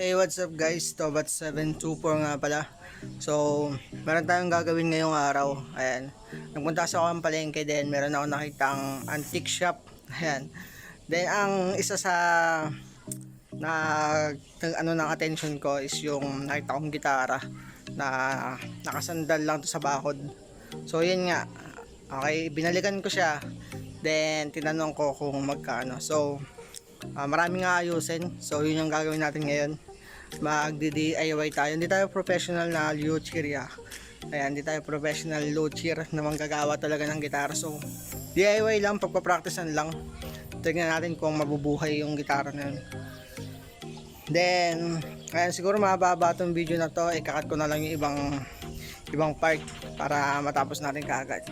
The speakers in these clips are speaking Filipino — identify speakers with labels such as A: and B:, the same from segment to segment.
A: Hey, what's up guys? Tobat724 nga pala. So, meron tayong gagawin ngayong araw. Ayan. Nagpunta sa ako ng palengke din. Meron ako nakitang antique shop. Ayan. Then, ang isa sa na ano ng attention ko is yung nakita kong gitara na nakasandal lang to sa bakod. So, yun nga. Okay, binalikan ko siya. Then, tinanong ko kung magkano. So, Ah, marami nga ayusin. So, yun yung gagawin natin ngayon. Mag-DIY tayo. Hindi tayo professional na luthier ya. Ayan, hindi tayo professional luthier na manggagawa talaga ng gitara. So, DIY lang, pagpapracticean lang. Tignan natin kung mabubuhay yung gitara na yun. Then, ayan, siguro mababa itong video na to. Ikakat ko na lang yung ibang ibang part para matapos natin kaagad.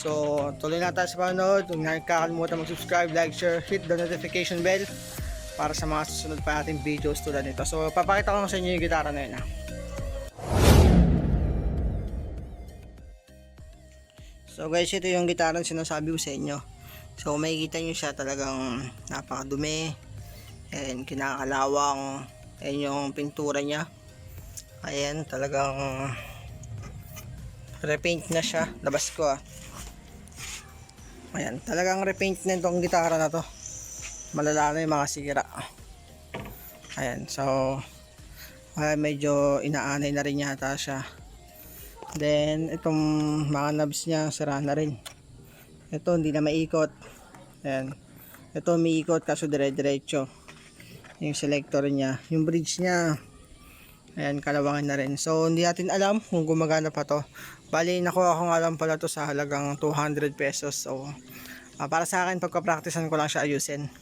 A: So, tuloy na tayo sa panonood. Huwag na kakalimutan mag-subscribe, like, share, hit the notification bell para sa mga susunod pa nating videos tulad nito. So, papakita ko sa inyo yung gitara na yun. Ha? So guys, ito yung gitara na sinasabi ko sa inyo. So makikita nyo siya talagang napakadumi. And kinakalawang. Ayan yung pintura niya. Ayan, talagang repaint na siya. Labas ko ah. Ayan, talagang repaint na itong gitara na to. Malala na yung mga sira. Ayan, so ay medyo inaanay na rin yata siya. Then, itong mga knobs niya, sira na rin. Ito, hindi na maikot. Ayan. Ito, umiikot kaso dire-diretso. Yung selector niya. Yung bridge niya, ayan, kalawangan na rin. So, hindi natin alam kung gumagana pa to. Bali, nakuha ko nga lang pala to sa halagang 200 pesos. So, ah, para sa akin, pagka-practicean ko lang siya ayusin.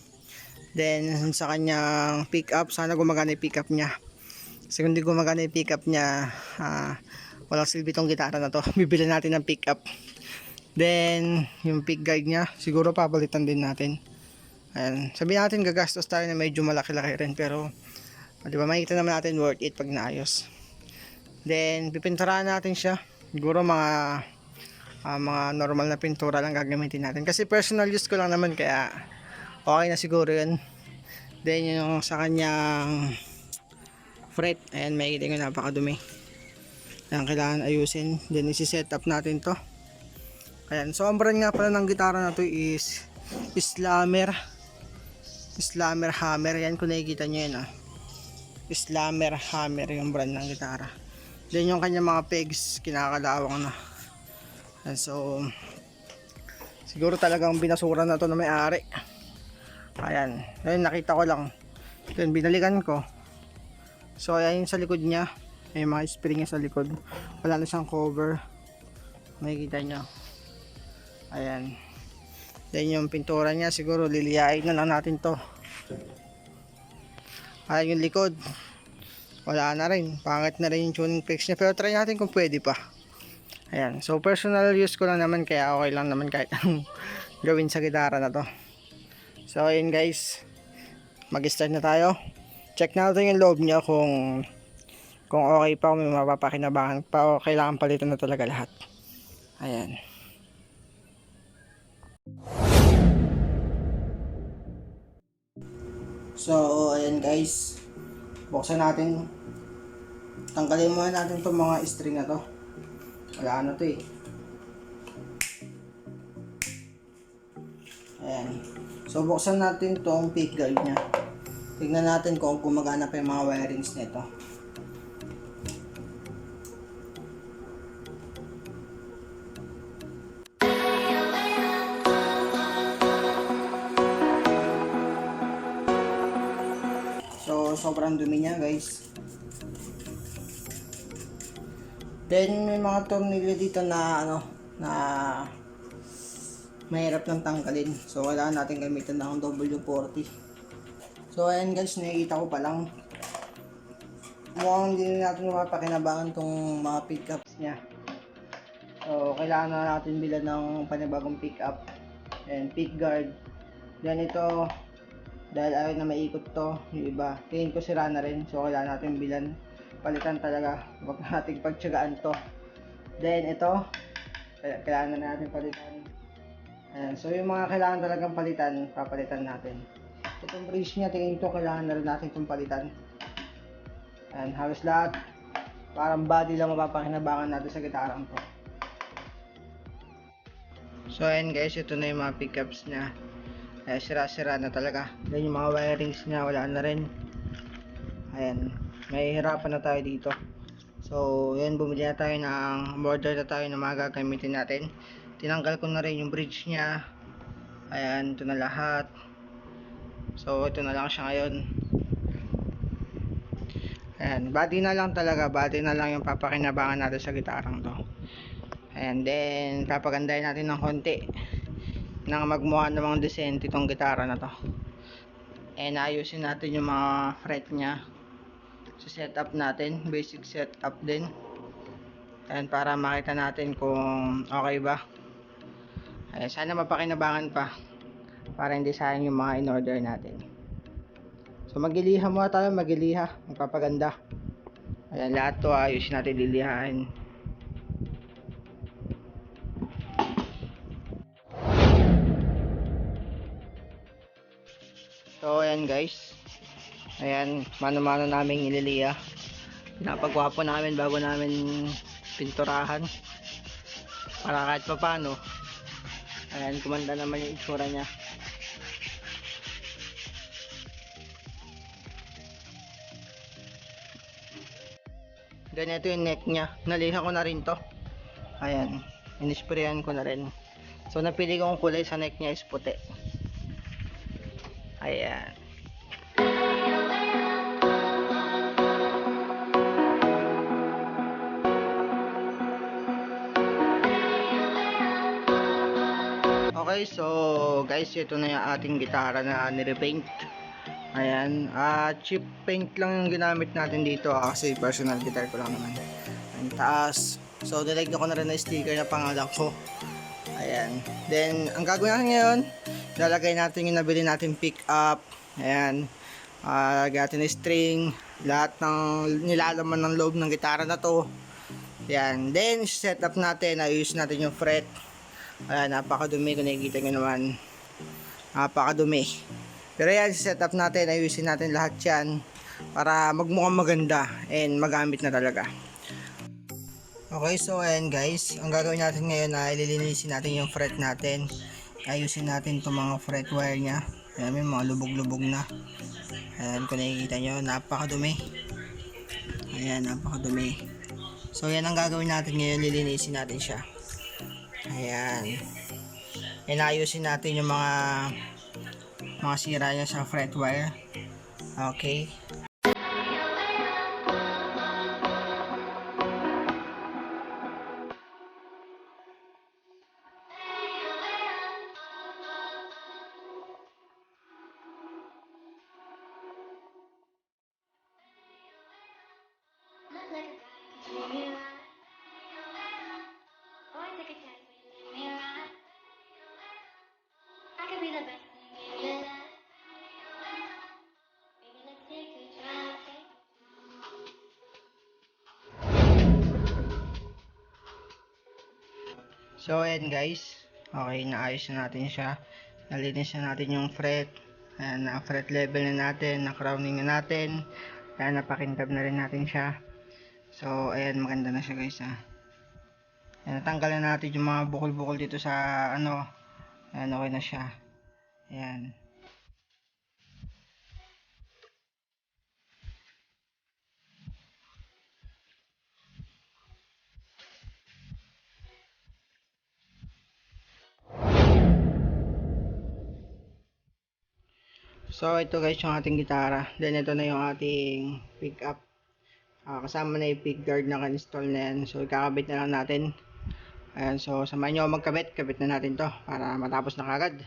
A: Then, sa kanyang pick-up, sana gumagana yung pick-up niya. Kasi kung hindi gumagana yung pick-up niya, ah, walang silbi tong gitara na to. Bibili natin ng pick-up. Then, yung pick guide niya, siguro papalitan din natin. Ayan. Sabihin natin gagastos tayo na medyo malaki-laki rin. Pero, ah, di ba makikita naman natin worth it pag naayos. Then, pipinturahan natin siya. Siguro mga ah, mga normal na pintura lang gagamitin natin. Kasi personal use ko lang naman kaya okay na siguro yun. Then, yung sa kanyang fret, ayan, makikita nyo napakadumi. Ayan, kailangan ayusin. Then, isi-set up natin to. Ayan, so ang brand nga pala ng gitara na to is Slammer. Slammer Hammer. Yan kung nakikita nyo yan ah. Slammer Hammer yung brand ng gitara. Then yung kanya mga pegs, kinakalawang na. Ayan, so, siguro talagang binasura na to na may-ari. Ayan, ayun nakita ko lang. Then binalikan ko. So ayan sa likod niya. May mga spring niya sa likod. Wala na siyang cover. Makikita nyo. Ayan. Then yung pintura niya siguro liliyain na lang natin to. Ayan yung likod. Wala na rin. Pangit na rin yung tuning pegs niya. Pero try natin kung pwede pa. Ayan. So personal use ko lang naman kaya okay lang naman kahit gawin sa gitara na to. So ayun guys. Mag-start na tayo. Check natin yung loob niya kung kung okay pa, kung may mapapakinabangan pa o kailangan palitan na talaga lahat. Ayan. So, ayan guys. Buksan natin. Tanggalin muna natin itong mga string na to. Wala na to eh. Ayan. So, buksan natin itong pick guard niya. Tignan natin kung gumagana pa yung mga wirings nito. So, sobrang dumi niya guys. Then, may mga tornilyo dito na ano, na mahirap lang tanggalin. So, kailangan natin gamitin ng W40. So, ayan guys, nakikita ko pa lang. Mukhang hindi na natin mapakinabangan tong mga pickups niya. So, kailangan na natin bilan ng panibagong pickup. And pick guard. Then ito, dahil ayaw na maikot to, yung iba. Tingin ko sira na rin. So, kailangan natin bilan. Palitan talaga. Huwag natin pagtsagaan to. Then ito, kailangan na natin palitan. Ayan. So, yung mga kailangan talagang palitan, papalitan natin. Itong bridge niya, tingin ko kailangan na rin natin itong palitan. Ayan, halos lahat. Parang body lang mapapakinabangan natin sa gitarang to. So ayan guys, ito na yung mga pickups niya. Ayan, sira-sira na talaga. Then yung mga wirings niya, wala na rin. Ayan, may hirapan na tayo dito. So, yun, bumili na tayo ng, order na tayo ng mga gagamitin natin. Tinanggal ko na rin yung bridge niya. Ayan, ito na lahat. So, ito na lang siya ngayon. Ayan, body na lang talaga. Body na lang yung papakinabangan natin sa gitarang to. And then, papagandahin natin ng konti. Nang magmukha namang decente itong gitara na to. And ayusin natin yung mga fret niya. Sa setup natin. Basic setup din. And para makita natin kung okay ba. Ayan, sana mapakinabangan pa. Para hindi sayang yung mga in-order natin. So magiliha muna tayo, magiliha, magpapaganda. Ayan, lahat to ayusin natin lilihain. So ayan guys. Ayan, mano-mano namin ililiha. Pinapagwapo namin bago namin pinturahan. Para kahit pa paano. Ayan, kumanda naman yung itsura niya. Ganito yung neck niya. Naliha ko na rin to. Ayan. Inisprayan ko na rin. So, napili kong kulay sa neck niya is puti. Ayan. Okay, so guys, ito na yung ating gitara na nirepaint. Ayan, ah cheap paint lang yung ginamit natin dito ah, kasi personal guitar ko lang naman. Ang taas. So, nilagyan ko na rin na sticker na pangalan ko. Ayan. Then, ang gagawin natin ngayon, lalagay natin yung nabili natin pick up. Ayan. Ah, lagyan natin ng string. Lahat ng nilalaman ng loob ng gitara na to. Ayan. Then, set up natin. Ayos natin yung fret. Ayan, napakadumi kung nakikita nyo naman. Napakadumi. Pero yan, set up natin. Ayusin natin lahat yan. Para magmukhang maganda. And magamit na talaga. Okay, so ayan guys, ang gagawin natin ngayon na ililinisin natin yung fret natin. Ayusin natin itong mga fret wire niya. Ayan, may mga lubog-lubog na. Ayan, kung nakikita nyo, napakadumi. Ayan, napakadumi. So, yan ang gagawin natin ngayon, lilinisin natin siya. Ayan. Inayusin natin yung mga mga sira niya sa fret wire. Okay. So, ayan guys. Okay, naayos na natin siya. Nalinis na natin yung fret. Ayan, na fret level na natin. Na crowning na natin. Ayan, napakintab na rin natin siya. So, ayan, maganda na siya guys ha. Ayan, natanggal na natin yung mga bukol-bukol dito sa ano. Ayan, okay na siya. Ayan. So, ito guys yung ating gitara. Then, ito na yung ating pick up. Ah, kasama na yung pick guard na ka-install na yan. So, ikakabit na lang natin. Ayan, so, samahan nyo magkabit. Kabit na natin to para matapos na kagad.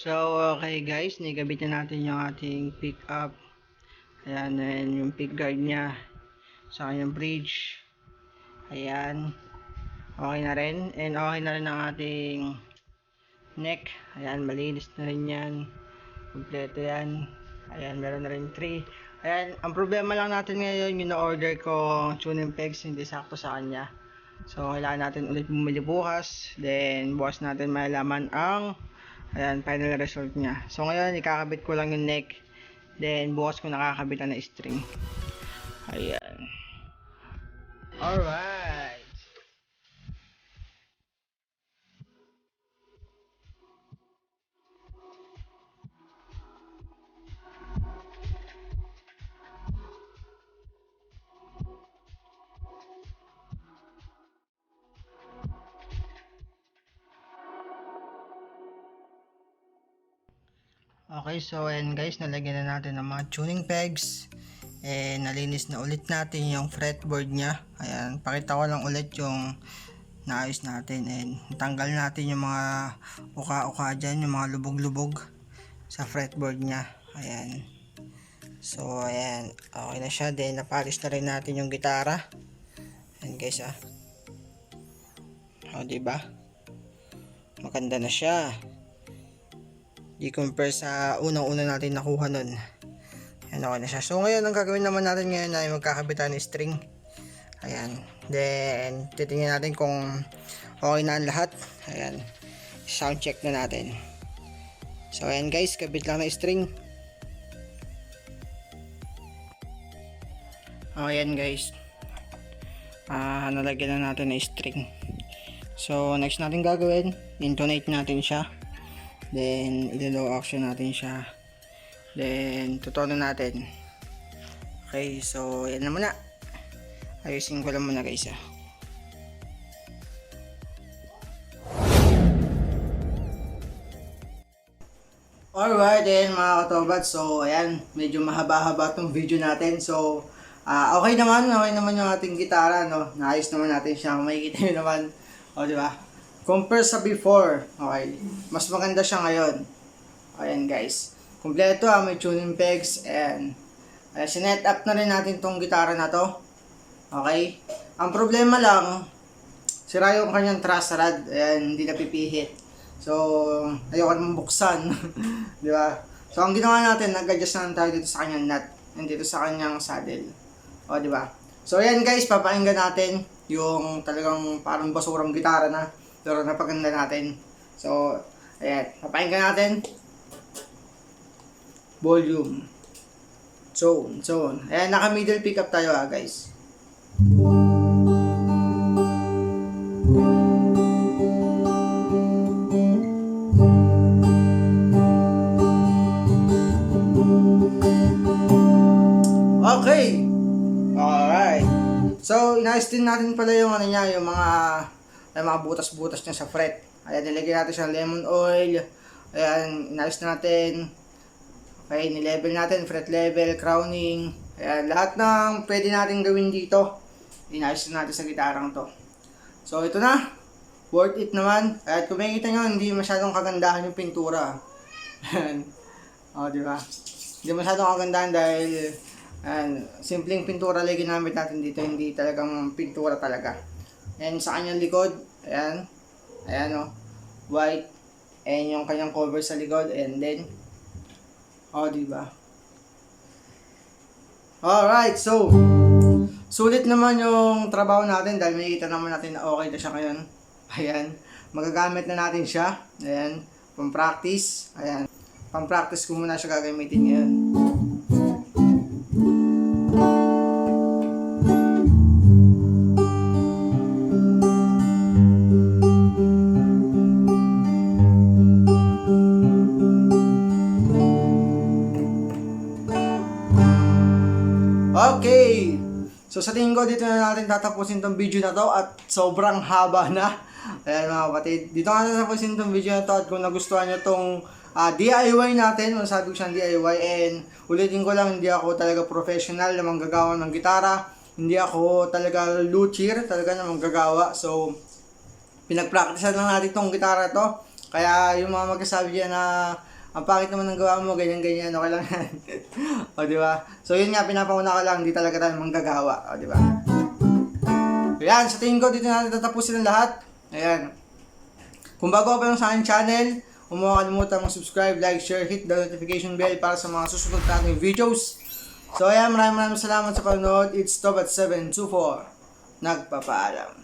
A: So, okay guys, nigabit na natin yung ating pick up. Ayan, and yung pick guard niya sa kanyang bridge. Ayan. Okay na rin. And okay na rin ang ating neck. Ayan, malinis na rin yan. Kompleto yan. Ayan, meron na rin 3. Ayan, ang problema lang natin ngayon, yung na-order ko tuning pegs, hindi sakto sa kanya. So, kailangan natin ulit bumili bukas. Then, bukas natin malalaman ang ayan, final result niya. So, ngayon, ikakabit ko lang yung neck. Then, bukas ko nakakabitan na string. Ayan. Alright. So ayan guys, nalagyan na natin ng mga tuning pegs. Eh, nalinis na ulit natin yung fretboard niya. Ayan, pakita ko lang ulit yung naayos natin. And tanggal natin yung mga uka-uka dyan, yung mga lubog-lubog sa fretboard niya. Ayan. So, ayan. Okay na siya. Then, napalis na rin natin yung gitara. Ayan guys, ah. O, diba? Maganda na siya i-compare sa unang-una natin nakuha nun. Ayan, okay na siya. So, ngayon, ang gagawin naman natin ngayon ay magkakabitan ng string. Ayan. Then, titingnan natin kung okay na ang lahat. Ayan. Sound check na natin. So, ayan guys, kabit lang na string. Oh, ayan guys. Ah, nalagyan na natin ng string. So, next natin gagawin, intonate natin siya. Then, ilo-low action natin siya. Then, tutono natin. Okay, so, yan na muna. Ayusin ko lang muna guys ah. Alright, then mga katobat, so ayan, medyo mahaba-haba tong video natin. So, ah okay naman, okay naman yung ating gitara, no? Naayos naman natin siya, makikita nyo naman. O, di ba? Compare sa before, okay, mas maganda siya ngayon. Ayan guys, kompleto ah, may tuning pegs and uh, sinet up na rin natin tong gitara na to. Okay? Ang problema lang, sira yung kanyang truss rod, ayan, hindi napipihit. So, ayoko naman buksan. di ba? So, ang ginawa natin, nag-adjust na tayo dito sa kanyang nut and dito sa kanyang saddle. O, di ba? So, ayan guys, papakinggan natin yung talagang parang basurang gitara na. Pero napaganda natin. So, ayan, papakinggan natin. Volume. Zone, zone. Ayan, naka-middle pickup tayo ah, guys. Okay. Alright. So, inayos din natin pala yung ano niya, yung mga yung mga butas-butas niya sa fret. Ayan, nilagyan natin ng lemon oil. Ayan, inayos natin. Okay, nilevel natin, fret level, crowning. Ayan, lahat ng pwede natin gawin dito, inayos na natin sa gitarang to. So, ito na. Worth it naman. At kung makikita nyo, hindi masyadong kagandahan yung pintura. Ayan. O, di ba? Hindi masyadong kagandahan dahil ayan, simpleng pintura lang ginamit natin dito, hindi talagang pintura talaga. And sa kanyang likod, ayan, ayan o, white, and yung kanyang cover sa likod, and then, o, di ba? Alright, so, sulit naman yung trabaho natin dahil makikita naman natin na okay na siya ngayon. Ayan, magagamit na natin siya. Ayan, pang practice. Ayan, pang practice ko muna siya gagamitin ngayon. Okay! So sa tingin ko dito na natin tatapusin tong video na to at sobrang haba na. Ayan mga kapatid. Dito nga tatapusin tong video na to at kung nagustuhan nyo tong ah, DIY natin, masabi ko siyang DIY and ulitin ko lang hindi ako talaga professional na manggagawa ng gitara. Hindi ako talaga luthier, talaga na manggagawa. So pinagpracticean lang natin tong gitara to. Kaya yung mga magkasabi dyan na ang pangit naman ng gawa mo, ganyan-ganyan, okay lang yan. o, di ba? So, yun nga, pinapanguna ko lang, di talaga tayo manggagawa. O, di ba? Ayan, sa tingin ko, dito natin tatapusin ang lahat. Ayan. Kung bago ka pa lang sa aking channel, huwag mo kalimutan mag-subscribe, like, share, hit the notification bell para sa mga susunod nating videos. So, ayan, maraming maraming salamat sa panonood. It's Top at 724. Nagpapaalam.